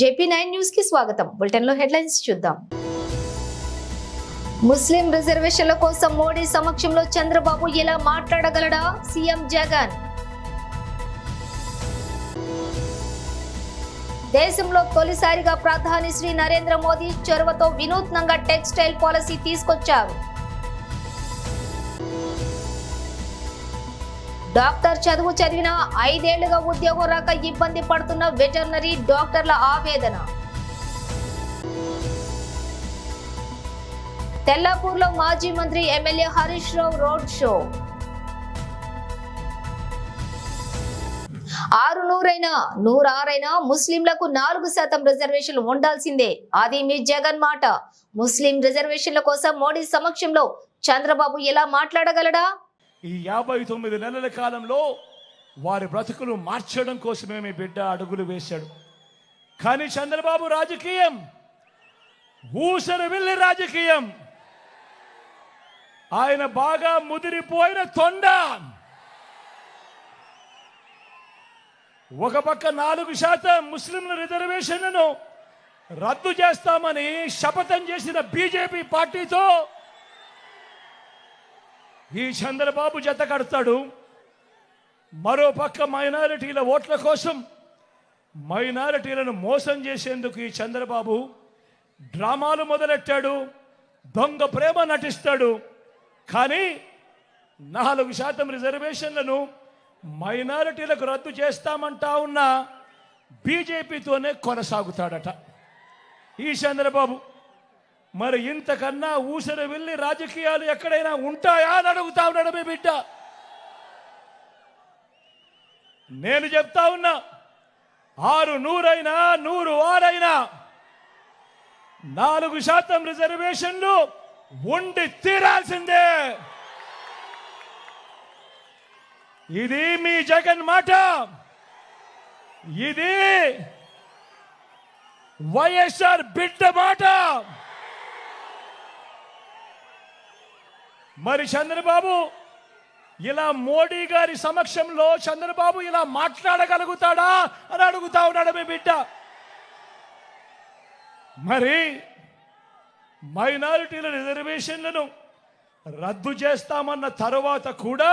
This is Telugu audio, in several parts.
జేపీ నైన్ న్యూస్కి స్వాగతం. బులెటిన్లో హెడ్లైన్స్ చూద్దాం. ముస్లిం రిజర్వేషన్ల కోసం మోడీ సమక్షంలో చంద్రబాబు ఎలా మాట్లాడగలడా? సీఎం జగన్. దేశంలో తొలిసారిగా ప్రధాని శ్రీ నరేంద్ర మోదీ చొరవతో వినూత్నంగా టెక్స్టైల్ పాలసీ తీసుకొచ్చారు. డాక్టర్ చదువు చదివిన ఐదేళ్ళుగా ఉద్యోగం రాక ఇబ్బంది పడుతున్న వెటర్నరీ డాక్టర్ల ఆవేదన. తెల్లాపూర్లో మాజీ మంత్రి MLA Harish Rao road show. ఆరు నూరైనా నూరారైనా ముస్లింలకు నాలుగు శాతం రిజర్వేషన్లు ఉండాల్సిందే. అది మీ జగన్ మాట. ముస్లిం రిజర్వేషన్ల కోసం మోడీ సమక్షంలో చంద్రబాబు ఎలా మాట్లాడగలడా? ఈ యాభై తొమ్మిది నెలల కాలంలో వారి బ్రతుకులు మార్చడం కోసమే మీ బిడ్డ అడుగులు వేశాడు. కానీ చంద్రబాబు రాజకీయం ఊసరు వెళ్ళి రాజకీయం. ఆయన బాగా ముదిరిపోయిన తొండ. ఒక పక్క నాలుగు శాతం ముస్లింల రిజర్వేషన్లను రద్దు చేస్తామని శపథం చేసిన బీజేపీ పార్టీతో ఈ చంద్రబాబు జత కడతాడు. మరో పక్క మైనారిటీల ఓట్ల కోసం మైనారిటీలను మోసం చేసేందుకు ఈ చంద్రబాబు డ్రామాలు మొదలెట్టాడు దొంగ ప్రేమ నటిస్తాడు. కానీ నాలుగు శాతం రిజర్వేషన్లను మైనారిటీలకు రద్దు చేస్తామంటా ఉన్న బీజేపీతోనే కొనసాగుతాడట. ఈ చంద్రబాబు మరి ఇంతకన్నా ఊసరి వెళ్ళి రాజకీయాలు ఎక్కడైనా ఉంటాయా అని అడుగుతా ఉన్నాడు మీ బిడ్డ. నేను చెప్తా ఉన్నా ఆరు నూరైనా నూరు ఆరైనా నాలుగు శాతం రిజర్వేషన్లు ఉండి తీరాల్సిందే. ఇది మీ జగన్ మాట. ఇది వైఎస్ఆర్ బిడ్డ మాట. మరి చంద్రబాబు ఇలా మోడీ గారి సమక్షంలో చంద్రబాబు ఇలా మాట్లాడగలుగుతాడా అని అడుగుతా ఉన్నాడు మీ బిడ్డ. మరి మైనారిటీల రిజర్వేషన్లను రద్దు చేస్తామన్న తర్వాత కూడా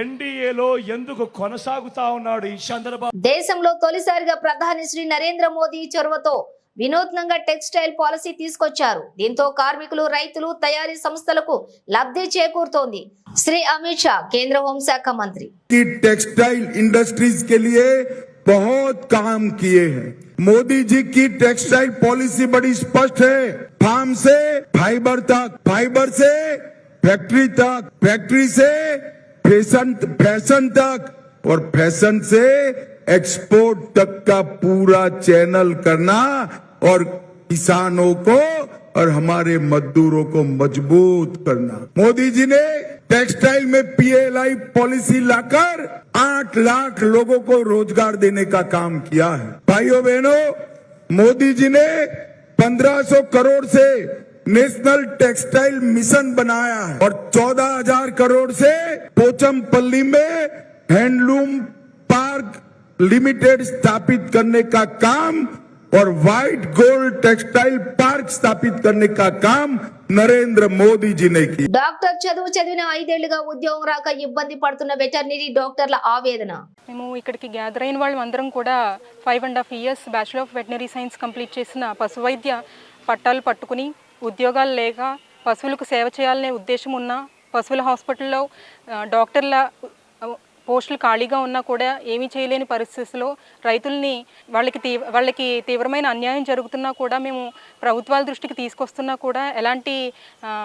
ఎన్డీఏలో ఎందుకు కొనసాగుతా ఉన్నాడు ఈ చంద్రబాబు? దేశంలో తొలిసారిగా ప్రధాని శ్రీ నరేంద్ర మోదీ చొరవతో వినూత్నంగా టెక్స్టైల్ పాలసీ తీసుకొచ్చారు దీంతో కార్మికులు రైతులు తయారీ సంస్థలకు లబ్ధి చేకూరుతోంది శ్రీ అమిత్ షా కేంద్ర హోంశాఖ మంత్రి की टेक्सटाइल इंडस्ट्रीज के लिए बहुत काम किए हैं मोदी जी की टेक्सटाइल पॉलिसी बड़ी स्पष्ट है फार्म से फाइबर तक फाइबर से फैक्ट्री तक फैक्ट्री से फैशन फैशन तक और फैशन से एक्सपोर्ट तक का पूरा चैनल करना और किसानों को और हमारे मजदूरों को मज़बूत करना। मोदी जी ने टेक्सटाइल में पीएलआई पॉलिसी लाकर आठ लाख लोगों को रोज़गार देने का काम किया है। भाइयों बहनों, मोदी जी ने 1500 करोड़ से नेशनल टेक्सटाइल मिशन बनाया है और 14000 करोड़ से पोचमपल्ली में हैंडलूम पार्क लिमिटेड स्थापित करने का काम और व्हाइट गोल्ड टेक्सटाइल पार्क स्थापित करने का काम नरेंद्र मोदी जी ने किया డాక్టర్ చదువు చదివిన ఐదేళ్లుగా ఉద్యోగం రాక ఇబ్బంది పడుతున్న వెటర్నరీ డాక్టర్ల ఆవేదన మేము ఇక్కడికి గ్యాదర్ అయిన వాళ్ళం అందరం కూడా five and half years bachelor of veterinary science complete చేసిన పశు వైద్య పట్టాలు పట్టుకుని ఉద్యోగాలు లేక పశువులకు సేవ చేయాలనే ఉద్దేశం ఉన్న పశువుల హాస్పిటల్లో ఆ, డాక్టర్ల ఆ, పోస్టులు ఖాళీగా ఉన్నా కూడా ఏమీ చేయలేని పరిస్థితుల్లో రైతుల్ని వాళ్ళకి తీ వాళ్ళకి తీవ్రమైన అన్యాయం జరుగుతున్నా కూడా మేము ప్రభుత్వాల దృష్టికి తీసుకొస్తున్నా కూడా ఎలాంటి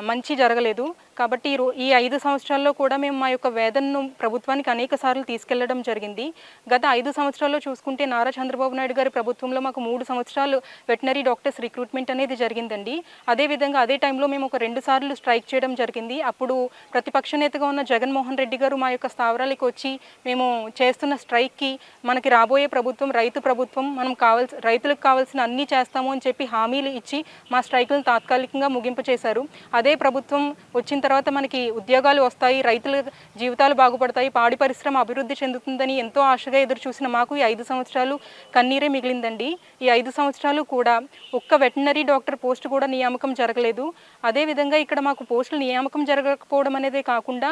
మంచి జరగలేదు. కాబట్టి ఈ ఈ ఐదు సంవత్సరాల్లో కూడా మేము మా యొక్క వేదనను ప్రభుత్వానికి అనేక సార్లు తీసుకెళ్ళడం జరిగింది. గత ఐదు సంవత్సరాల్లో చూసుకుంటే నారా చంద్రబాబు నాయుడు గారి ప్రభుత్వంలో మాకు మూడు సంవత్సరాలు వెటనరీ డాక్టర్స్ రిక్రూట్మెంట్ అనేది జరిగిందండి. అదేవిధంగా అదే టైంలో మేము ఒక రెండు సార్లు స్ట్రైక్ చేయడం జరిగింది. అప్పుడు ప్రతిపక్ష నేతగా ఉన్న జగన్మోహన్ రెడ్డి గారు మా యొక్క స్థావరాలకు వచ్చి మేము చేస్తున్న స్ట్రైక్కి మనకి రాబోయే ప్రభుత్వం రైతు ప్రభుత్వం మనం కావాల్సి రైతులకు కావాల్సిన అన్నీ చేస్తాము అని చెప్పి హామీలు ఇచ్చి మా స్ట్రైకులను తాత్కాలికంగా ముగింపు చేశారు. అదే ప్రభుత్వం వచ్చిన తర్వాత మనకి ఉద్యోగాలు వస్తాయి రైతుల జీవితాలు బాగుపడతాయి పాడి పరిశ్రమ అభివృద్ధి చెందుతుందని ఎంతో ఆశగా ఎదురు చూసిన మాకు ఈ ఐదు సంవత్సరాలు కన్నీరే మిగిలిందండి. ఈ ఐదు సంవత్సరాలు కూడా ఒక్క వెటనరీ డాక్టర్ పోస్ట్ కూడా నియామకం జరగలేదు. అదేవిధంగా ఇక్కడ మాకు పోస్టులు నియామకం జరగకపోవడం అనేదే కాకుండా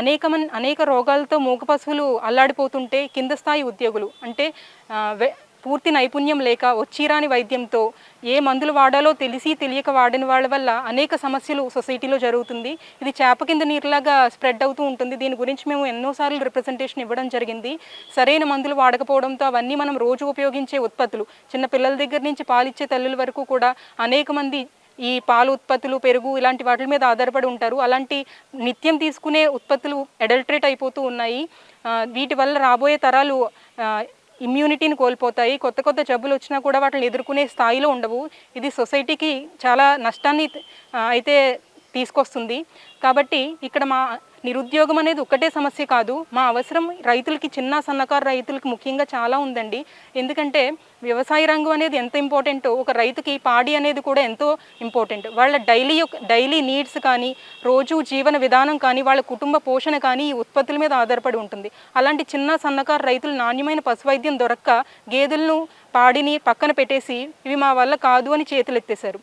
అనేక మన్ అనేక రోగాలతో మూగ పశువులు అల్లాడిపోతుంటే కింద స్థాయి ఉద్యోగులు అంటే పూర్తి నైపుణ్యం లేక వచ్చిరాని వైద్యంతో ఏ మందులు వాడాలో తెలిసి తెలియక వాడిన వాళ్ళ వల్ల అనేక సమస్యలు సొసైటీలో జరుగుతుంది. ఇది చేప కింద నీరులాగా స్ప్రెడ్ అవుతూ ఉంటుంది. దీని గురించి మేము ఎన్నోసార్లు రిప్రజెంటేషన్ ఇవ్వడం జరిగింది. సరైన మందులు వాడకపోవడంతో అవన్నీ మనం రోజు ఉపయోగించే ఉత్పత్తులు. చిన్న పిల్లల దగ్గర నుంచి పాలిచ్చే తల్లుల వరకు కూడా అనేక మంది ఈ పాలు ఉత్పత్తులు పెరుగు ఇలాంటి వాటి మీద ఆధారపడి ఉంటారు. అలాంటి నిత్యం తీసుకునే ఉత్పత్తులు అడల్ట్రేట్ అయిపోతూ ఉన్నాయి. వీటి వల్ల రాబోయే తరాలు ఇమ్యూనిటీని కోల్పోతాయి. కొత్త కొత్త జబ్బులు వచ్చినా కూడా వాటిని ఎదుర్కొనే స్థాయిలో ఉండవు. ఇది సొసైటీకి చాలా నష్టాన్ని అయితే తీసుకొస్తుంది. కాబట్టి ఇక్కడ మా నిరుద్యోగం అనేది ఒక్కటే సమస్య కాదు. మా అవసరం రైతులకి చిన్న సన్నకారు రైతులకి ముఖ్యంగా చాలా ఉందండి. ఎందుకంటే వ్యవసాయ రంగం అనేది ఎంత ఇంపార్టెంటో ఒక రైతుకి పాడి అనేది కూడా ఎంతో ఇంపార్టెంట్. వాళ్ళ డైలీ యొక్క డైలీ నీడ్స్ కానీ రోజు జీవన విధానం కానీ వాళ్ళ కుటుంబ పోషణ కానీ ఈ ఉత్పత్తుల మీద ఆధారపడి ఉంటుంది. అలాంటి చిన్న సన్నకారు రైతులు నాణ్యమైన పశువైద్యం దొరక్క గేదెలను పాడిని పక్కన పెట్టేసి ఇవి మా వల్ల కాదు అని చేతులెత్తేశారు.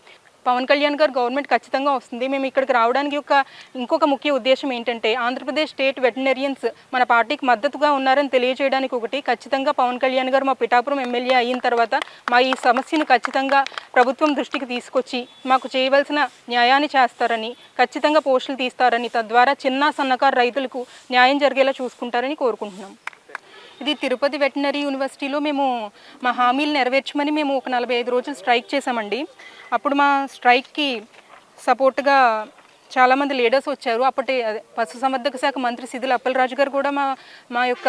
పవన్ కళ్యాణ్ గారు గవర్నమెంట్ ఖచ్చితంగా వస్తుంది. మేము ఇక్కడికి రావడానికి ఒక ఇంకొక ముఖ్య ఉద్దేశం ఏంటంటే ఆంధ్రప్రదేశ్ స్టేట్ వెటనరియన్స్ మన పార్టీకి మద్దతుగా ఉన్నారని తెలియజేయడానికి ఒకటి ఖచ్చితంగా పవన్ కళ్యాణ్ గారు మా పిఠాపురం ఎమ్మెల్యే అయిన తర్వాత మా ఈ సమస్యను ఖచ్చితంగా ప్రభుత్వం దృష్టికి తీసుకొచ్చి మాకు చేయవలసిన న్యాయాన్ని చేస్తారని ఖచ్చితంగా పోస్టులు తీస్తారని తద్వారా చిన్న సన్నకారు రైతులకు న్యాయం జరిగేలా చూసుకుంటారని కోరుకుంటున్నాం. ఇది తిరుపతి వెటనరీ యూనివర్సిటీలో మేము మా హామీలు నెరవేర్చమని మేము ఒక నలభై ఐదు రోజులు స్ట్రైక్ చేసామండి అప్పుడు మా స్ట్రైక్కి సపోర్ట్గా చాలామంది లీడర్స్ వచ్చారు. అప్పటి పశు పశుసంవర్ధక శాఖ మంత్రి సిద్ధుల అప్పలరాజు గారు కూడా మా మా యొక్క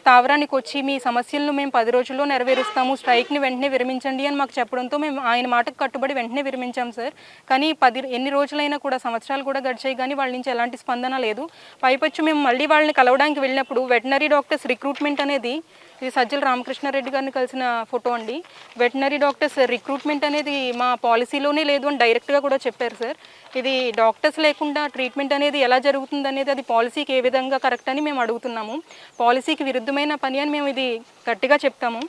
స్థావరానికి వచ్చి మీ సమస్యలను మేము పది రోజుల్లో నెరవేరుస్తాము. స్ట్రైక్ని వెంటనే విరమించండి అని మాకు చెప్పడంతో మేము ఆయన మాటకు కట్టుబడి వెంటనే విరమించాం సార్. కానీ పది ఎన్ని రోజులైనా కూడా సంవత్సరాలు కూడా గడిచాయి కానీ వాళ్ళ నుంచి ఎలాంటి స్పందన లేదు. పైపచ్చు మేము మళ్ళీ వాళ్ళని కలవడానికి వెళ్ళినప్పుడు వెటనరీ డాక్టర్స్ రిక్రూట్మెంట్ అనేది ఇది సజ్జల రామకృష్ణారెడ్డి గారిని కలిసిన ఫోటో అండి. వెటనరీ డాక్టర్స్ రిక్రూట్మెంట్ అనేది మా పాలసీలోనే లేదు అని డైరెక్ట్గా కూడా చెప్పారు సార్. ఇది డాక్టర్స్ లేకుండా ట్రీట్మెంట్ అనేది ఎలా జరుగుతుంది అనేది అది పాలసీకి ఏ విధంగా కరెక్ట్ అని మేము అడుగుతున్నాము. పాలసీకి విరుద్ధమైన పని అని మేము ఇది గట్టిగా చెప్తాము.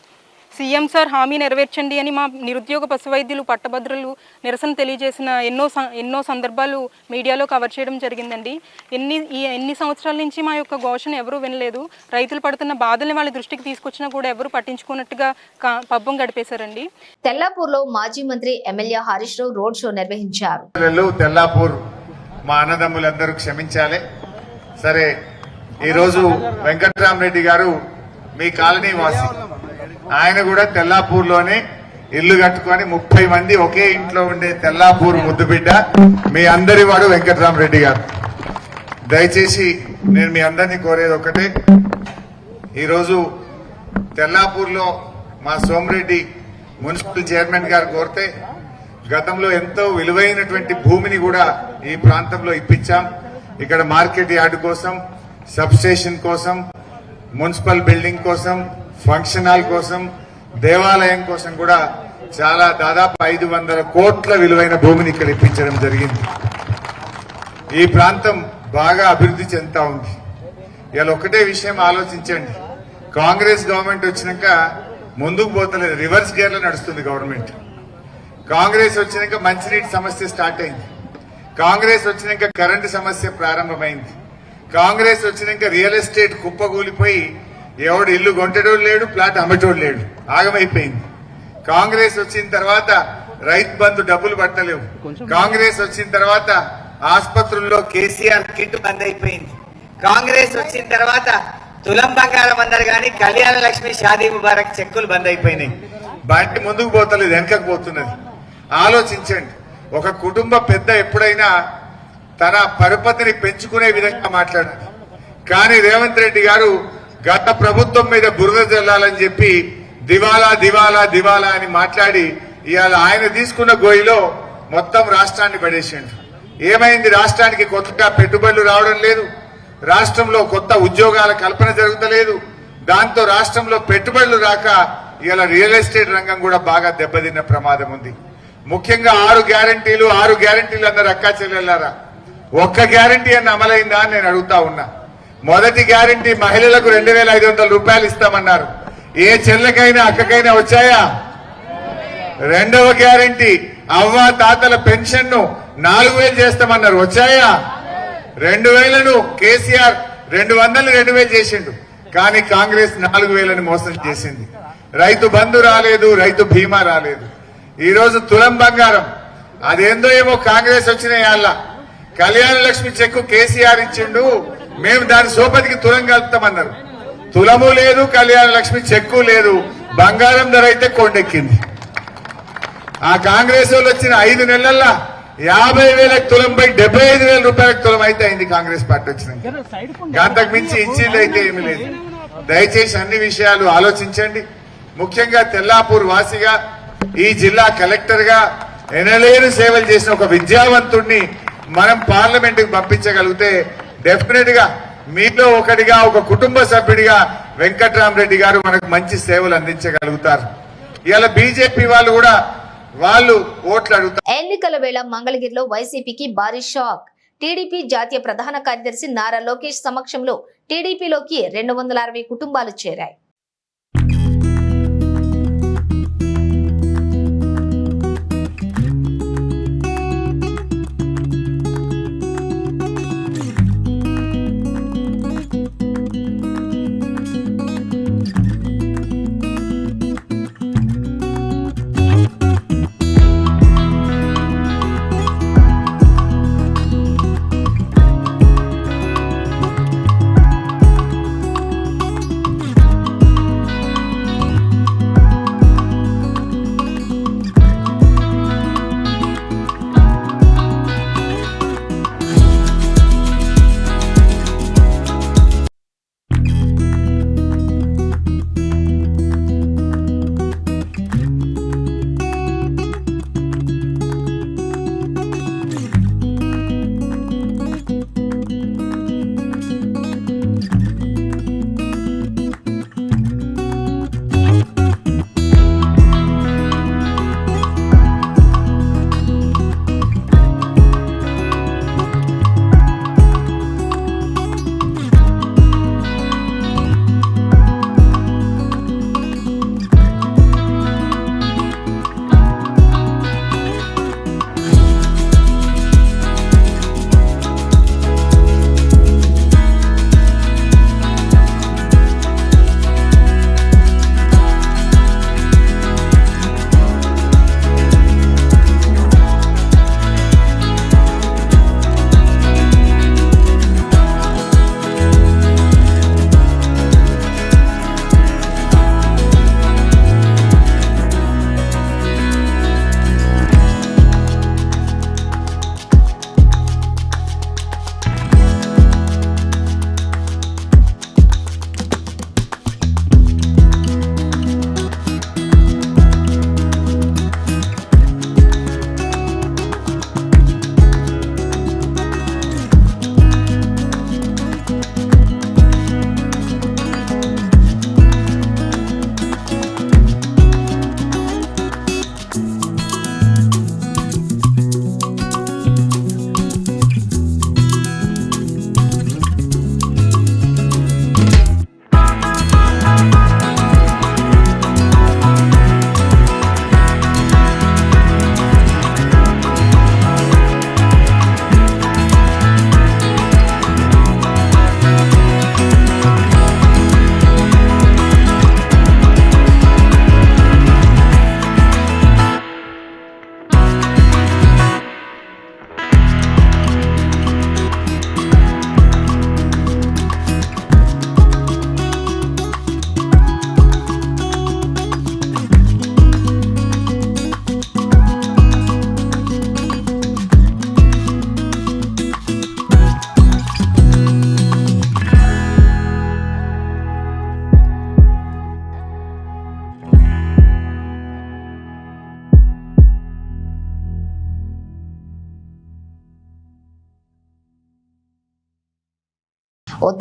సీఎం సార్ హామీ నెరవేర్చండి అని మా నిరుద్యోగ పశువైద్యులు పట్టభద్రులు నిరసన తెలియజేసిన ఎన్నో ఎన్నో సందర్భాలు మీడియాలో కవర్ చేయడం జరిగిందండి. ఎన్ని ఈ ఎన్ని సంవత్సరాల నుంచి మా యొక్క ఘోషను ఎవరూ వినలేదు. రైతులు పడుతున్న బాధల్ని వాళ్ళ దృష్టికి తీసుకొచ్చినా కూడా ఎవరు పట్టించుకున్నట్టుగా పబ్బం గడిపేశారండి. తెల్లాపూర్లో మాజీ మంత్రి MLA Harish Rao road show నిర్వహించారు. తెల్లాపూర్. మా అన్నదమ్ములందరూ క్షమించాలి. సరే ఈరోజు వెంకట్రామరెడ్డి గారు మీ కాలనీ వాసి. ఆయన కూడా తెల్లాపూర్లోనే ఇల్లు కట్టుకొని ముప్పై మంది ఒకే ఇంట్లో ఉండే తెల్లాపూర్ ముద్దుబిడ్డ మీ అందరి వాడు వెంకటరామరెడ్డి గారు. దయచేసి నేను మీ అందరినీ కోరేది ఒకటే ఈరోజు తెల్లాపూర్లో మా సోమరెడ్డి మున్సిపల్ చైర్మన్ గారు కోరితే గతంలో ఎంతో విలువైనటువంటి భూమిని కూడా ఈ ప్రాంతంలో ఇప్పించాం. ఇక్కడ మార్కెట్ యార్డ్ కోసం సబ్ స్టేషన్ కోసం మున్సిపల్ బిల్డింగ్ కోసం ఫంక్షన్ హాల్ కోసం దేవాలయం కోసం కూడా చాలా దాదాపు ఐదు వందల కోట్ల విలువైన భూమిని ఇక్కడ ఇప్పించడం జరిగింది. ఈ ప్రాంతం బాగా అభివృద్ధి చెందుతా ఉంది. ఇలా ఒకటే విషయం ఆలోచించండి. కాంగ్రెస్ గవర్నమెంట్ వచ్చినాక ముందుకు పోతలేదు. రివర్స్ గేర్లో నడుస్తుంది గవర్నమెంట్. కాంగ్రెస్ వచ్చినాక మంచినీటి సమస్య స్టార్ట్ అయింది. కాంగ్రెస్ వచ్చినాక కరెంటు సమస్య ప్రారంభమైంది. కాంగ్రెస్ వచ్చినాక రియల్ ఎస్టేట్ కుప్పకూలిపోయి ఎవడు ఇల్లు కొంటేటోడు లేడు ప్లాట్ అమ్మటోడు లేడు. ఆగమైపోయింది. కాంగ్రెస్ వచ్చిన తర్వాత రైతు బంధు డబ్బులు పట్టలేవు. కాంగ్రెస్ వచ్చిన తర్వాత ఆసుపత్రుల్లో కేసీఆర్ కిట్ బంద్ అయిపోయింది. కాంగ్రెస్ వచ్చిన తర్వాత తులం బంగారం అన్నారు కానీ కళ్యాణ లక్ష్మి షాదీ ముబారక్ చెక్కులు బంద్ అయిపోయినాయి. బండి ముందుకు పోతలేదు వెనకకు పోతున్నది. ఆలోచించండి. ఒక కుటుంబ పెద్ద ఎప్పుడైనా తన పరపతిని పెంచుకునే విధంగా మాట్లాడాలి. కానీ రేవంత్ రెడ్డి గారు గత ప్రభుత్వం మీద బురద జల్లాలని చెప్పి దివాలా దివాలా దివాలా అని మాట్లాడి ఇవాళ ఆయన తీసుకున్న గోయిలో మొత్తం రాష్ట్రాన్ని పడేసిండు ఏమైంది? రాష్ట్రానికి కొత్తగా పెట్టుబడులు రావడం లేదు. రాష్ట్రంలో కొత్త ఉద్యోగాల కల్పన జరుగుతలేదు. దాంతో రాష్ట్రంలో పెట్టుబడులు రాక ఇవాళ రియల్ ఎస్టేట్ రంగం కూడా బాగా దెబ్బతిన్న ప్రమాదం ఉంది. ముఖ్యంగా ఆరు గ్యారంటీలు ఆరు గ్యారంటీలు అందరు అక్కా చెల్లెళ్ళారా? ఒక్క గ్యారంటీ అని అమలైందా అని నేను అడుగుతా ఉన్నా. మొదటి గ్యారంటీ మహిళలకు రెండు వేల ఐదు వందల రూపాయలు ఇస్తామన్నారు. ఏ చెల్లెకైనా అక్కకైనా వచ్చాయా? రెండవ గ్యారంటీ అవ్వ తాతల పెన్షన్ను నాలుగు వేలు చేస్తామన్నారు. వచ్చాయా? రెండు వేలను కేసీఆర్ రెండు వందలు రెండు వేలు చేసిండు. కానీ కాంగ్రెస్ నాలుగు వేలని మోసం చేసింది. రైతు బంధు రాలేదు రైతు బీమా రాలేదు. ఈ రోజు తులం బంగారం. అదేందో ఏమో కాంగ్రెస్ వచ్చిన యాళ్ళ. కళ్యాణ లక్ష్మి చెక్కు కేసీఆర్ ఇచ్చిండు. మేము దాని సోపతికి తులం కలుపుతామన్నారు. తులము లేదు కళ్యాణ లక్ష్మి చెక్కు లేదు. బంగారం ధర అయితే కొండెక్కింది. ఆ కాంగ్రెస్ వాళ్ళు వచ్చిన ఐదు నెలల్లో యాభై వేలకు తులంపై డెబ్బై ఐదు వేల రూపాయలకు తులం అయితే అయింది కాంగ్రెస్ పార్టీ వచ్చినాక. అంతకు మించి ఇచ్చింది అయితే ఏమి లేదు. దయచేసి అన్ని విషయాలు ఆలోచించండి. ముఖ్యంగా తెల్లాపూర్ వాసిగా ఈ జిల్లా కలెక్టర్గా ఎనలేని సేవలు చేసిన ఒక విద్యావంతుణ్ణి మనం పార్లమెంటుకు పంపించగలిగితే డెఫినెట్గా మీలో ఒకటిగా ఒక కుటుంబ సభ్యుడిగా వెంకట్రామరెడ్డి గారు మనకు మంచి సేవలు అందించగలుగుతారు. ఇలా బీజేపీ వాళ్ళు కూడా వాళ్ళు ఓట్లు అడుగుతారు. ఎన్నికల వేళ మంగళగిరిలో వైసీపీకి భారీ షాక్. టీడీపీ జాతీయ ప్రధాన కార్యదర్శి నారా లోకేష్ సమక్షంలో టీడీపీలోకి రెండు వందల అరవై కుటుంబాలు చేరాయి.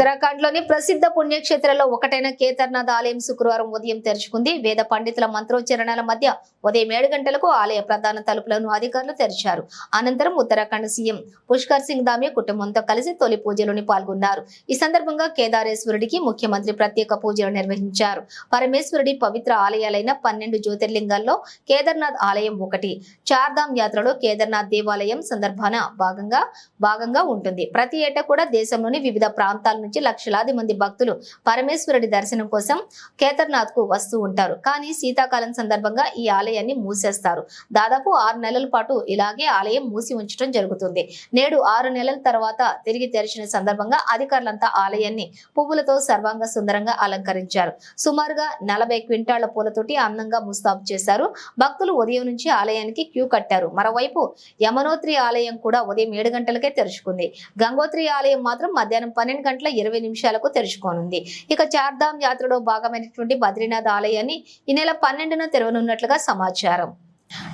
ఉత్తరాఖండ్లోని ప్రసిద్ధ పుణ్యక్షేత్రాల్లో ఒకటైన కేదార్నాథ్ ఆలయం శుక్రవారం ఉదయం తెరుచుకుంది. వేద పండితుల మంత్రోచ్చరణల మధ్య ఉదయం ఏడు గంటలకు ఆలయ ప్రధాన తలుపులను అధికారులు తెరిచారు. అనంతరం ఉత్తరాఖండ్ సీఎం పుష్కర్ సింగ్ దామి కుటుంబంతో కలిసి తొలి పూజలోని పాల్గొన్నారు. ఈ సందర్భంగా కేదారేశ్వరుడికి ముఖ్యమంత్రి ప్రత్యేక పూజలు నిర్వహించారు. పరమేశ్వరుడి పవిత్ర ఆలయాలైన పన్నెండు జ్యోతిర్లింగాల్లో కేదార్నాథ్ ఆలయం ఒకటి. చార్ధామ్ యాత్రలో కేదార్నాథ్ దేవాలయం సందర్భాన భాగంగా భాగంగా ఉంటుంది. ప్రతి ఏటా కూడా దేశంలోని వివిధ ప్రాంతాల నుంచి లక్షలాది మంది భక్తులు పరమేశ్వరుడి దర్శనం కోసం కేదార్నాథ్కు వస్తూ ఉంటారు. కానీ శీతాకాలం సందర్భంగా ఈ ఆలయాన్ని మూసేస్తారు. దాదాపు ఆరు నెలల పాటు ఇలాగే ఆలయం మూసి ఉంచడం జరుగుతుంది. నేడు ఆరు నెలల తర్వాత తిరిగి తెరిచిన సందర్భంగా అధికారులంతా ఆలయాన్ని పువ్వులతో సర్వాంగ సుందరంగా అలంకరించారు. సుమారుగా నలభై క్వింటాళ్ళ పూలతోటి అందంగా ముస్తాబు చేశారు. భక్తులు ఉదయం నుంచి ఆలయానికి క్యూ కట్టారు. మరోవైపు యమనోత్రి ఆలయం కూడా ఉదయం ఏడు గంటలకే తెరుచుకుంది. గంగోత్రి ఆలయం మాత్రం మధ్యాహ్నం పన్నెండు గంటల ఇరవై నిమిషాలకు తెరుచుకోనుంది. ఇక చార్ధామ్ యాత్రలో భాగమైనటువంటి బద్రీనాథ్ ఆలయాన్ని ఈ నెల పన్నెండున తెరవనున్నట్లుగా సమాచారం.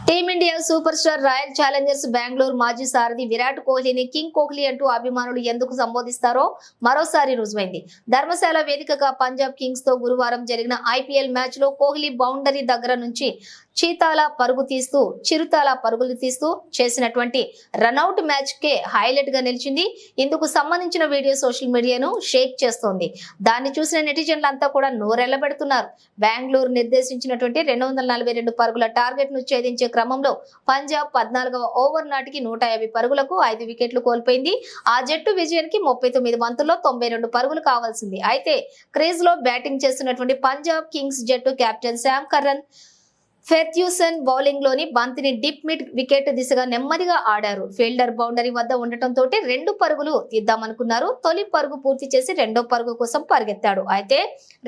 Team India super star royal challengers Bengaluru మాజీ సారథి విరాట్ కోహ్లీని కింగ్ కోహ్లీ అంటూ అభిమానులు ఎందుకు సంబోధిస్తారో మరోసారి రుజువైంది. ధర్మశాల వేదికగా పంజాబ్ కింగ్స్తో గురువారం జరిగిన ఐపీఎల్ మ్యాచ్లో కోహ్లీ బౌండరీ దగ్గర నుంచి చీతాల పరుగు తీస్తూ చిరుతాల పరుగులు తీస్తూ చేసినటువంటి రన్అట్ మ్యాచ్ కే హైలైట్గా నిలిచింది. ఇందుకు సంబంధించిన వీడియో సోషల్ మీడియాను షేక్ చేస్తోంది. దాన్ని చూసిన నెటిజన్లంతా కూడా నోరెళ్ళబెడుతున్నారు బెంగళూరు నిర్దేశించినటువంటి రెండు వందల నలభై రెండు పరుగుల టార్గెట్ను ఛేదించే క్రమంలో పంజాబ్ పద్నాలుగవ ఓవర్ నాటికి నూట యాభై పరుగులకు ఐదు వికెట్లు కోల్పోయింది. ఆ జట్టు విజయానికి ముప్పై తొమ్మిది బంతుల్లో తొంభై రెండు పరుగులు కావాల్సింది. అయితే క్రీజ్లో బ్యాటింగ్ చేస్తున్నటువంటి పంజాబ్ కింగ్స్ జట్టు కెప్టెన్ శామ్ కర్రన్ ఫెర్త్యూసన్ బౌలింగ్లోని బంతిని డిప్ మిడ్ వికెట్ దిశగా నెమ్మదిగా ఆడారు. ఫీల్డర్ బౌండరీ వద్ద ఉండటంతో రెండు పరుగులు తీద్దామనుకున్నారు. తొలి పరుగు పూర్తి చేసి రెండో పరుగు కోసం పరిగెత్తాడు. అయితే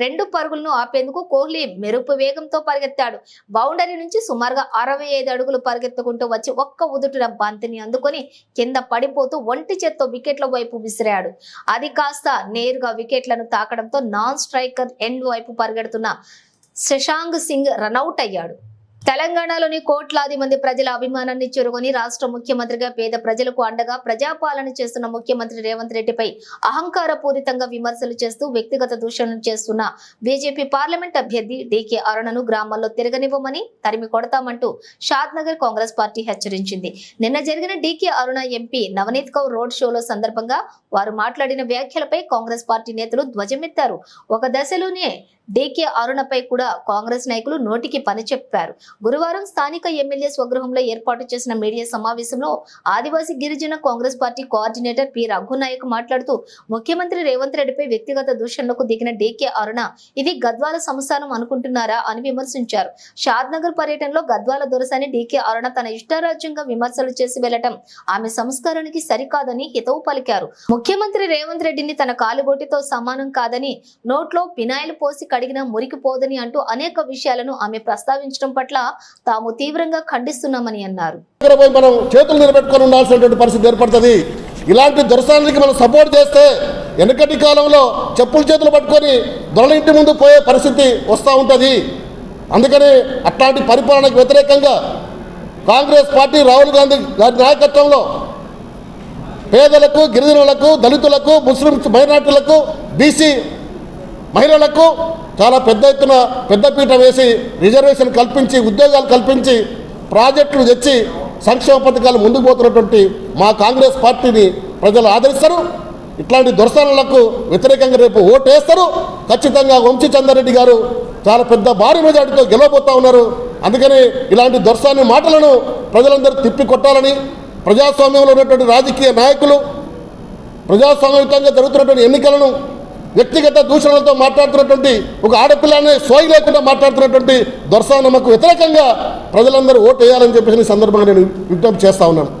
రెండు పరుగులను ఆపేందుకు కోహ్లీ మెరుపు వేగంతో పరిగెత్తాడు. బౌండరీ నుంచి సుమారుగా అరవై ఐదు అడుగులు పరిగెత్తుకుంటూ వచ్చి ఒక్క ఉదుటిన బంతిని అందుకొని కింద పడిపోతూ ఒంటి చేత్తో వికెట్ల వైపు విసిరాడు. అది కాస్త నేరుగా వికెట్లను తాకడంతో నాన్ స్ట్రైకర్ ఎండ్ వైపు పరిగెడుతున్న శశాంక్ సింగ్ రనౌట్ అయ్యాడు. తెలంగాణలోని కోట్లాది మంది ప్రజల అభిమానాన్ని చెరుగొని రాష్ట్ర ముఖ్యమంత్రిగా పేద ప్రజలకు అండగా ప్రజాపాలన చేస్తున్న ముఖ్యమంత్రి రేవంత్ రెడ్డిపై అహంకారపూరితంగా విమర్శలు చేస్తూ వ్యక్తిగత దూషణలు చేస్తున్న బీజేపీ పార్లమెంట్ అభ్యర్థి డీకే అరుణను గ్రామాల్లో తిరగనివ్వమని తరిమి కొడతామంటూ షాద్నగర్ కాంగ్రెస్ పార్టీ హెచ్చరించింది. నిన్న జరిగిన DK Aruna MP Navneet Kaur road షోలో సందర్భంగా వారు మాట్లాడిన వ్యాఖ్యలపై కాంగ్రెస్ పార్టీ నేతలు ధ్వజమెత్తారు. ఒక దశలోనే డీకే అరుణపై కూడా కాంగ్రెస్ నాయకులు నోటికి పని చెప్పారు. గురువారం స్థానిక ఎమ్మెల్యే స్వగృహంలో ఏర్పాటు చేసిన మీడియా సమావేశంలో ఆదివాసీ గిరిజన Congress party coordinator P. Raghunayak మాట్లాడుతూ ముఖ్యమంత్రి రేవంత్ రెడ్డిపై వ్యక్తిగత దూషణలకు దిగిన డీకే అరుణ ఇది గద్వాల సంస్థానం అనుకుంటున్నారా అని విమర్శించారు. షాద్ నగర్ పర్యటనలో గద్వాల దొరసాని డీకే అరుణ తన ఇష్టారాజ్యంగా విమర్శలు చేసి వెళ్ళటం ఆమె సంస్కారానికి సరికాదని హితవు పలికారు. ముఖ్యమంత్రి రేవంత్ రెడ్డిని తన కాలుగోటితో సమానం కాదని నోట్లో పినాయిలు పోసి కడిగినా మురికిపోదని అంటూ అనేక విషయాలను ఆమె ప్రస్తావించడం పట్ల తాము తీవ్రంగా ఖండిస్తున్నామని అన్నారు. మనం చేతులు నిలబెట్టుకొని ఉండాల్సినటువంటి పరిస్థితి ఏర్పడుతుంది. ఇలాంటి దొరసానికి మనం సపోర్ట్ చేస్తే వెనకటి కాలంలో చెప్పులు చేతులు పట్టుకొని దొరల ఇంటి ముందు పోయే పరిస్థితి వస్తూ ఉంటుంది. అందుకని అట్లాంటి పరిపాలనకు వ్యతిరేకంగా కాంగ్రెస్ పార్టీ రాహుల్ గాంధీ గారి నాయకత్వంలో పేదలకు గిరిజనులకు దళితులకు ముస్లిం మైనార్టీలకు బీసీ మహిళలకు చాలా పెద్ద ఎత్తున పెద్దపీట వేసి రిజర్వేషన్ కల్పించి ఉద్యోగాలు కల్పించి ప్రాజెక్టులు తెచ్చి సంక్షేమ పథకాలు ముందుకు పోతున్నటువంటి మా కాంగ్రెస్ పార్టీని ప్రజలు ఆదరిస్తారు. ఇట్లాంటి దొరసనలకు వ్యతిరేకంగా రేపు ఓటు వేస్తారు. ఖచ్చితంగా వంశీ చందారెడ్డి గారు చాలా పెద్ద భారీ మెజార్టీతో గెలవబోతా ఉన్నారు. అందుకని ఇలాంటి దొరసాని మాటలను ప్రజలందరూ తిప్పి కొట్టాలని ప్రజాస్వామ్యంలో ఉన్నటువంటి రాజకీయ నాయకులు ప్రజాస్వామ్యయుతంగా జరుగుతున్నటువంటి ఎన్నికలను వ్యక్తిగత దూషణలతో మాట్లాడుతున్నటువంటి ఒక ఆడపిల్లని సోయి లేకుండా మాట్లాడుతున్నటువంటి దొరసానమ్మకు వ్యతిరేకంగా ప్రజలందరూ ఓటు వేయాలని చెప్పేసి ఈ సందర్భంగా నేను విజ్ఞప్తి చేస్తా ఉన్నాను.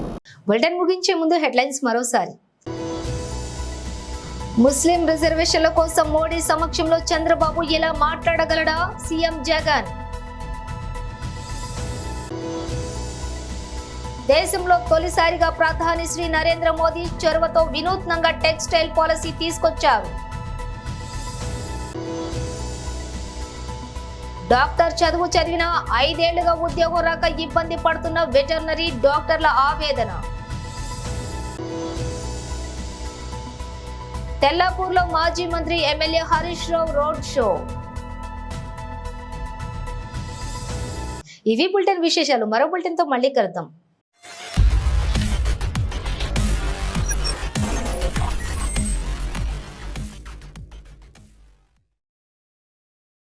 బులెటిన్ ముగించే ముందు హెడ్లైన్స్ మరోసారి. ముస్లిం రిజర్వేషన్ల కోసం మోడీ సమక్షంలో చంద్రబాబు ఎలా మాట్లాడగలడా? సీఎం జగన్. దేశంలో తొలిసారిగా ప్రధాని శ్రీ నరేంద్ర మోదీ చొరవతో వినూత్నంగా టెక్స్టైల్ పాలసీ తీసుకొచ్చారు. డాక్టర్ చదువు చదివిన ఐదేళ్ళుగా ఉద్యోగం రాక ఇబ్బంది పడుతున్న వెటర్నరీ డాక్టర్ల ఆవేదన. తెల్లాపూర్లో మాజీ మంత్రి MLA Harish Rao road show. ఇవి బులెటిన్ విశేషాలు. మరో బులెటిన్తో మళ్ళీ కలుద్దాం.